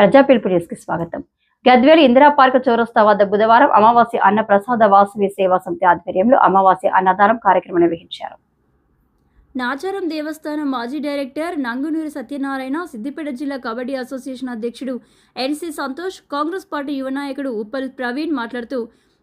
ప్రజా పిలుపు న్యూస్కి స్వాగతం. గద్వేలు ఇందిరా పార్క్ చౌరస్తా వద్ద బుధవారం అమావాస్య అన్న ప్రసాద వాసవి సేవా సమితి ఆధ్వర్యంలో అమావాస్య అన్నదానం కార్యక్రమం నిర్వహించారు. నాచారం దేవస్థానం మాజీ డైరెక్టర్ నంగునూరి సత్యనారాయణ సిద్దిపేట జిల్లా కబడ్డీ అసోసియేషన్ అధ్యక్షుడు ఎన్సి సంతోష్ కాంగ్రెస్ పార్టీ యువ నాయకుడు ఉప్పల్ ప్రవీణ్ మాట్లాడుతూ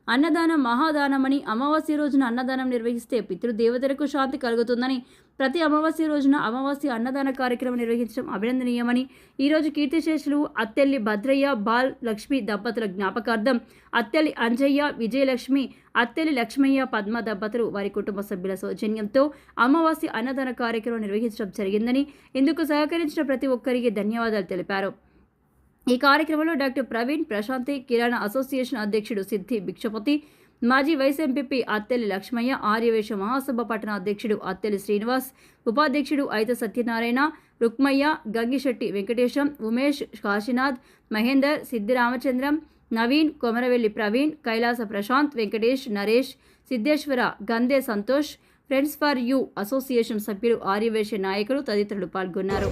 అన్నదానం మహాదానమని అమావాస్య రోజున అన్నదానం నిర్వహిస్తే పితృదేవతలకు శాంతి కలుగుతుందని ప్రతి అమావాస్య రోజున అమావాస్య అన్నదాన కార్యక్రమం నిర్వహించడం అభినందనీయమని ఈరోజు కీర్తిశేషులు అత్తెల్లి భద్రయ్య బాల్ లక్ష్మి దంపతుల జ్ఞాపకార్థం అత్తెల్లి అంజయ్య విజయలక్ష్మి అత్తెల్లి లక్ష్మయ్య పద్మ దంపతులు వారి కుటుంబ సభ్యుల సౌజన్యంతో అమావాస్య అన్నదాన కార్యక్రమం నిర్వహించడం జరిగిందని ఇందుకు సహకరించిన ప్రతి ఒక్కరికి ధన్యవాదాలు తెలిపారు. ఈ కార్యక్రమంలో డాక్టర్ ప్రవీణ్ ప్రశాంతి కిరాణా అసోసియేషన్ అధ్యక్షుడు సిద్ధి భిక్షపతి మాజీ వైస్ ఎంపీపీ అత్తెల్లి లక్ష్మయ్య ఆర్యవేశ మహాసభ పట్టణ అధ్యక్షుడు అత్తెల్లి శ్రీనివాస్ ఉపాధ్యక్షుడు ఐత Satyanarayana Rukmaiah Gangisetty Venkatesham Umesh Kashinath Mahender Siddhi Ramachandram Naveen Komaravelli Praveen Kailasa Prashanth Venkatesh Naresh Siddeshwara Gande Santosh friends for you association సభ్యులు ఆర్యవేశ నాయకులు తదితరులు పాల్గొన్నారు.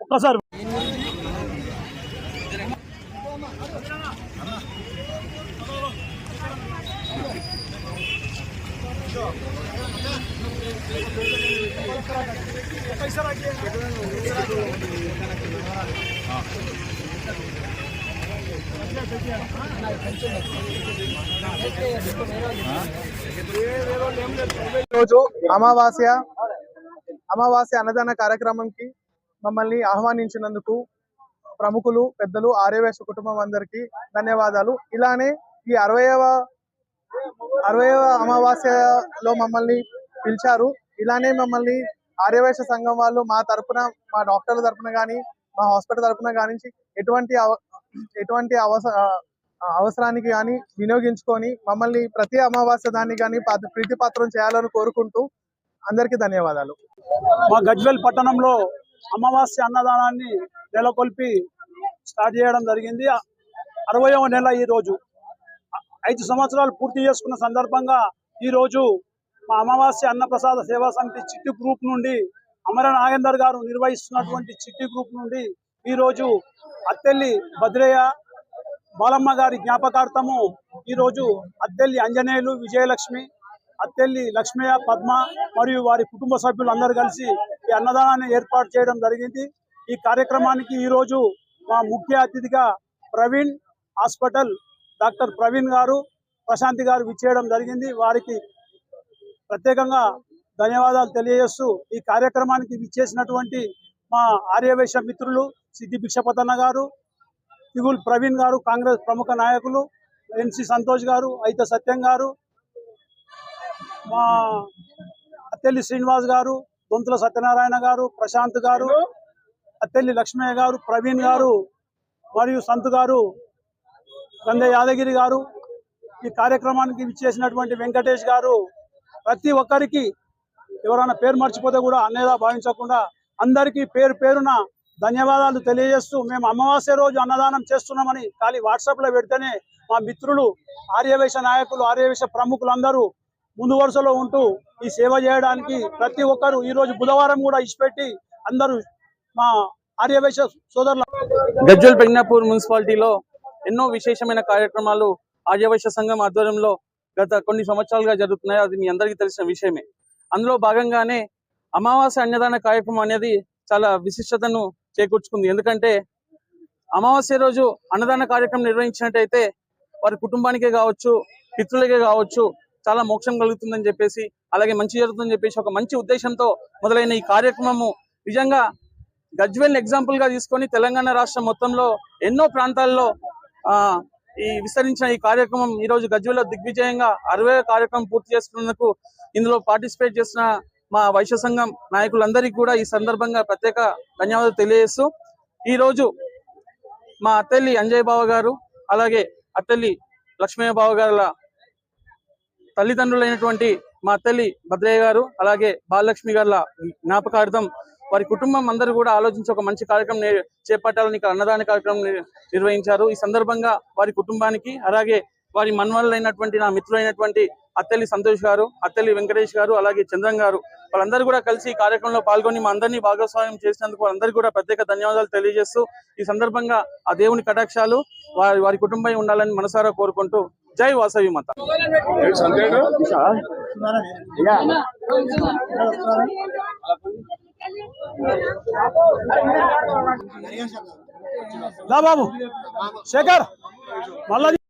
ఒక్కసారి. ఈరోజు అమావాస్య అమావాస్య అన్నదాన కార్యక్రమంకి మమ్మల్ని ఆహ్వానించినందుకు ప్రముఖులు పెద్దలు ఆర్యవేశ కుటుంబం అందరికీ ధన్యవాదాలు. ఇలానే ఈ అరవైవ అరవైవ అమావాస్యలో మమ్మల్ని పిలిచారు. ఇలానే మమ్మల్ని ఆర్యవైశ్య సంఘం వాళ్ళు మా తరపున మా డాక్టర్ల తరపున కానీ మా హాస్పిటల్ తరపున కానీ ఎటువంటి అవ- ఎటువంటి అవస అవసరానికి కానీ వినియోగించుకొని మమ్మల్ని ప్రతి అమావాస్య దాన్ని కానీ ప్రీతిపాత్రం చేయాలని కోరుకుంటూ అందరికీ ధన్యవాదాలు. మా గజ్వెల్ పట్టణంలో అమావాస్య అన్నదానాన్ని నెలకొల్పి స్టార్ట్ చేయడం జరిగింది. అరవయవ నెల ఈ రోజు. ఐదు సంవత్సరాలు పూర్తి చేసుకున్న సందర్భంగా ఈ రోజు మా అమావాస్య అన్నప్రసాద సేవా సమితి చిట్టి గ్రూప్ నుండి అమర నాగేందర్ గారు నిర్వహిస్తున్నటువంటి చిట్టి గ్రూప్ నుండి ఈ రోజు అత్తెల్లి భద్రయ్య బాలమ్మ గారి జ్ఞాపకార్థము ఈ రోజు అత్తెల్లి అంజనేయులు విజయలక్ష్మి అత్తెల్లి లక్ష్మయ్య పద్మ మరియు వారి కుటుంబ సభ్యులందరూ కలిసి ఈ అన్నదానాన్ని ఏర్పాటు చేయడం జరిగింది. ఈ కార్యక్రమానికి ఈ రోజు మా ముఖ్య అతిథిగా ప్రవీణ్ హాస్పిటల్ డాక్టర్ ప్రవీణ్ గారు ప్రశాంతి గారు విచ్చేయడం జరిగింది. వారికి ప్రత్యేకంగా ధన్యవాదాలు తెలియజేస్తూ ఈ కార్యక్రమానికి విచ్చేసినటువంటి మా ఆర్యవేశ మిత్రులు సిద్ధి భిక్షపతన్న గారు తిగుల్ ప్రవీణ్ గారు కాంగ్రెస్ ప్రముఖ నాయకులు ఎన్సి సంతోష్ గారు అయితే సత్యం గారు మా అత్తెల్లి శ్రీనివాస్ గారు దొంతుల సత్యనారాయణ గారు ప్రశాంత్ గారు అత్తెల్లి లక్ష్మయ్య గారు ప్రవీణ్ గారు మరియు సంత్ గారు గంధ యాదగిరి గారు. ఈ కార్యక్రమానికి విచ్చేసినటువంటి వెంకటేష్ గారు ప్రతి ఒక్కరికి ఎవరైనా పేరు మర్చిపోతే కూడా అన్నదా భావించకుండా అందరికీ పేరు పేరున ధన్యవాదాలు తెలియజేస్తూ మేము అమావాస్య రోజు అన్నదానం చేస్తున్నామని ఖాళీ వాట్సాప్లో పెడితేనే మా మిత్రులు ఆర్యవేశ నాయకులు ఆర్యవేశ ప్రముఖులందరూ ముందు వరుసలో ఉంటూ ఈ సేవ చేయడానికి ప్రతి ఒక్కరు ఈ రోజు బుధవారం కూడా ఇచ్చిపెట్టి అందరూ మా ఆర్యవేశ సోదరుల గజ్జల్ పెగ్నాపూర్ మున్సిపాలిటీలో ఎన్నో విశేషమైన కార్యక్రమాలు ఆర్యవైశ్య సంఘం ఆధ్వర్యంలో గత కొన్ని సంవత్సరాలుగా జరుగుతున్నాయి. అది మీ అందరికీ తెలిసిన విషయమే. అందులో భాగంగానే అమావాస్య అన్నదాన కార్యక్రమం అనేది చాలా విశిష్టతను చేకూర్చుకుంది. ఎందుకంటే అమావాస్య రోజు అన్నదాన కార్యక్రమం నిర్వహించినట్టయితే వారి కుటుంబానికే కావచ్చు పితృలకే కావచ్చు చాలా మోక్షం కలుగుతుందని చెప్పేసి అలాగే మంచి జరుగుతుందని చెప్పేసి ఒక మంచి ఉద్దేశంతో మొదలైన ఈ కార్యక్రమము నిజంగా గజ్వెల్ ఎగ్జాంపుల్గా తీసుకొని తెలంగాణ రాష్ట్రం మొత్తంలో ఎన్నో ప్రాంతాల్లో ఆ ఈ విస్తరించిన ఈ కార్యక్రమం ఈ రోజు గజ్వేల్లో దిగ్విజయంగా అరవై కార్యక్రమం పూర్తి చేసుకున్నందుకు ఇందులో పార్టిసిపేట్ చేసిన మా వైశ్య సంఘం నాయకులందరికీ కూడా ఈ సందర్భంగా ప్రత్యేక ధన్యవాదాలు తెలియజేస్తూ ఈ రోజు మా అత్తల్లి అంజయ్ బావ గారు అలాగే అత్తల్లి లక్ష్మయ్య బావ గారుల తల్లిదండ్రులైనటువంటి మా తల్లి భద్రయ్య గారు అలాగే బాలలక్ష్మి గారుల జ్ఞాపకార్థం వారి కుటుంబం అందరూ కూడా ఆలోచించి ఒక మంచి కార్యక్రమం చేపట్టాలని ఇక్కడ అన్నదాన కార్యక్రమం నిర్వహించారు. ఈ సందర్భంగా వారి కుటుంబానికి అలాగే వారి మన్వలైనటువంటి నా మిత్రులైనటువంటి అత్తెల్లి సంతోష్ గారు అత్తెల్లి వెంకటేష్ గారు అలాగే చంద్రం గారు వాళ్ళందరూ కూడా కలిసి ఈ కార్యక్రమంలో పాల్గొని మా అందరినీ భాగస్వామ్యం చేసినందుకు వాళ్ళందరికీ కూడా ప్రత్యేక ధన్యవాదాలు తెలియజేస్తూ ఈ సందర్భంగా ఆ దేవుని కటాక్షాలు వారి వారి కుటుంబం ఉండాలని మనసారా కోరుకుంటూ జై వాసవి మాత. బాబు. శేఖర్ మళ్ళా